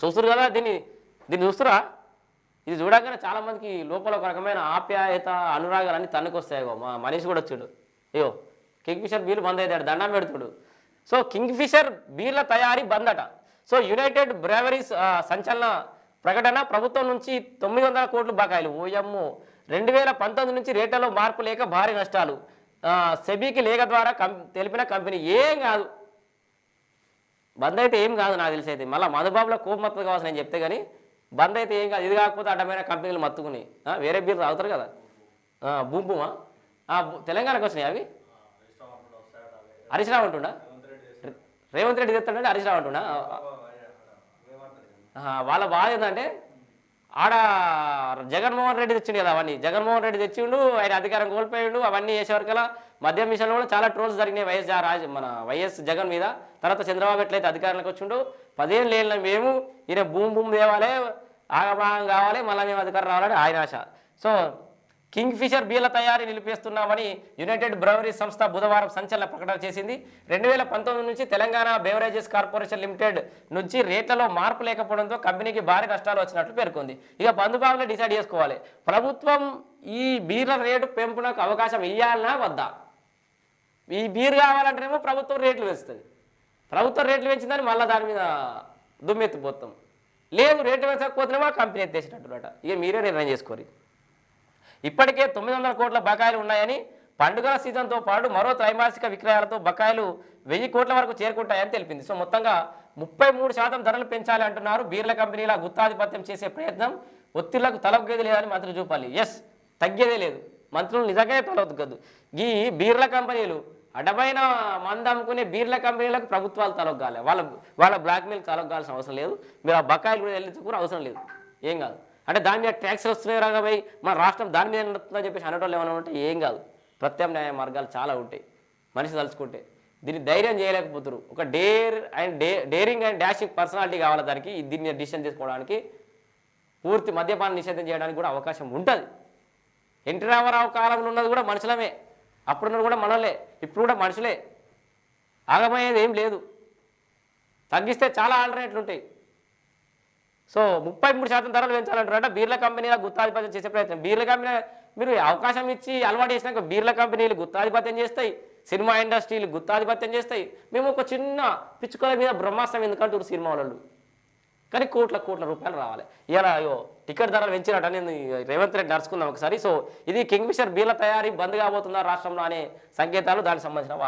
చూస్తారు కదా దీన్ని దీన్ని చూస్తురా? ఇది చూడగానే చాలామందికి లోపల ఒక రకమైన ఆప్యాయత అనురాగాలన్నీ అన్ని తన్నుకొస్తాయి మా మనిషి కూడా వచ్చాడు. అయ్యో కింగ్ ఫిషర్ బీర్లు బంద్ అవుతాడు దండం పెడుతుడు సో కింగ్ ఫిషర్ బీర్ల తయారీ బంద్ అట సో యునైటెడ్ బ్రేవరీస్ సంచలన ప్రకటన ప్రభుత్వం నుంచి తొమ్మిది వందల కోట్లు బకాయిలు. ఓయమ్మో రెండు వేల పంతొమ్మిది నుంచి రేట్లలో మార్పు లేక భారీ నష్టాలు. సెబీకి లేఖ ద్వారా కం తెలిపిన కంపెనీ. ఏం కాదు. బంద్ అయితే ఏం కాదు నాకు తెలిసి అయితే మళ్ళీ మధుబాబులో కోపం మత్తు కావాల్సి నేను చెప్తే కానీ బంద్ అయితే ఏం కాదు. ఇది కాకపోతే అడ్డమైన కంపెనీలు మత్తుకుని వేరే బీర్లు తాగుతారు కదా. ఆ, తెలంగాణకు వచ్చినాయి అవి? హరీష్ రావు అంటుండా? రేవంత్ రెడ్డి తెస్తాడంటే హరీష్ రావు అంటుండా? వాళ్ళ బాధ ఏంటంటే ఆడ జగన్మోహన్ రెడ్డి తెచ్చిండు కదా అవన్నీ. జగన్మోహన్ రెడ్డి తెచ్చిండు ఆయన అధికారం కోల్పోయిండు అవన్నీ చేసేవరకల్లా మద్యం విషయంలో కూడా చాలా ట్రోల్స్ జరిగినాయి వైఎస్ జా- మన వైఎస్ జగన్ మీద. తర్వాత చంద్రబాబు ఎట్లయితే అధికారంలోకి వచ్చిండు పదేళ్ళు లేని మేము ఈయన భూమి భూమి తేవాలి ఆగమాగం కావాలి మళ్ళీ మేము అధికారం రావాలని ఆయన ఆశ. సో కింగ్ఫిషర్ బీల తయారీ నిలిపేస్తున్నామని యునైటెడ్ బ్రవరీ సంస్థ బుధవారం సంచలన ప్రకటన చేసింది. రెండు వేల పంతొమ్మిది నుంచి తెలంగాణ బెవరేజెస్ కార్పొరేషన్ లిమిటెడ్ నుంచి రేట్లలో మార్పు లేకపోవడంతో కంపెనీకి భారీ నష్టాలు వచ్చినట్లు పేర్కొంది. ఇక బంధుబాబులే డిసైడ్ చేసుకోవాలి. ప్రభుత్వం ఈ బీర్ల రేటు పెంపునకు అవకాశం ఇవ్వాలనా వద్దా? ఈ బీర్ కావాలంటేనేమో ప్రభుత్వం రేట్లు పెంచుతుంది ప్రభుత్వం రేట్లు పెంచిందని మళ్ళీ దాని మీద దుమ్మెత్తిపోతాం లేదు రేట్లు పెంచకపోతేనేమో కంపెనీ ఎత్తేసినట్టున్నట. ఇక మీరే నిర్ణయం చేసుకోరు. ఇప్పటికే తొమ్మిది వందల కోట్ల బకాయిలు ఉన్నాయని పండుగల సీజన్తో పాటు మరో త్రైమాసిక విక్రయాలతో బకాయిలు వెయ్యి కోట్ల వరకు చేరుకుంటాయని తెలిపింది. సో మొత్తంగా ముప్పై మూడు శాతం ధరలు పెంచాలి అంటున్నారు బీర్ల కంపెనీల గుత్తాధిపత్యం చేసే ప్రయత్నం. ఒత్తిళ్ళకు తలొగ్గేది లేదని మంత్రులు చూపాలి. ఎస్ తగ్గేదే లేదు. మంత్రులు నిజంగానే తలొగ్గద్దు ఈ బీర్ల కంపెనీలు అడమైన మంద అమ్ముకునే బీర్ల కంపెనీలకు ప్రభుత్వాలు తలొగ్గాలి. వాళ్ళ వాళ్ళ బ్లాక్ మెయిల్ తలొగ్గాల్సిన అవసరం లేదు. మీరు ఆ బకాయిలు కూడా వెళ్ళించుకుని కూడా అవసరం లేదు. ఏం కాదు. అంటే దాని మీద ట్యాక్స్లు వస్తున్నాయి రాగా మన రాష్ట్రం దాని మీద నడుతుందని చెప్పేసి అనేటోళ్ళు ఏమైనా ఉంటే ఏం కాదు. ప్రత్యామ్నాయ మార్గాలు చాలా ఉంటాయి. మనిషి తలుచుకుంటే. దీన్ని ధైర్యం చేయలేకపోతున్నారు ఒక dare and day daring and dashing personality కావాలి దానికి. దీన్ని డిసిషన్ తీసుకోవడానికి పూర్తి మద్యపాన నిషేధం చేయడానికి కూడా అవకాశం ఉంటుంది. ఎన్టీ రామారావు కాలంలో ఉన్నది కూడా మనుషులమే. అప్పుడున్నది కూడా మనలే. ఇప్పుడు కూడా మనుషులే. ఆగమయ్యేది ఏం లేదు. తగ్గిస్తే చాలా ఆల్టర్నేట్లు ఉంటాయి. సో ముప్పై మూడు శాతం ధరలు పెంచాలంటారంట బీర్ల కంపెనీల గుత్తాధిపత్యం చేసే ప్రయత్నం. బీర్ల కంపెనీ మీరు అవకాశం ఇచ్చి అలవాటు చేసినాక బీర్ల కంపెనీలు గుత్తాధిపత్యం చేస్తాయి. సినిమా ఇండస్ట్రీలు గుత్తాధిపత్యం చేస్తాయి. మేము ఒక చిన్న పిచ్చుకల మీద బ్రహ్మాస్త్రం ఎందుకంటారు సినిమా వాళ్ళు? కానీ కోట్ల కోట్ల రూపాయలు రావాలి. ఇలా అయ్యో టికెట్ ధరలు పెంచినట్టు నేను రేవంత్ రెడ్డి నడుచుకుందాం ఒకసారి. సో ఇది కింగ్ఫిషర్ బీర్ల తయారీ బంద్ కాబోతుందా రాష్ట్రంలో అనే సంకేతాలు దానికి సంబంధించిన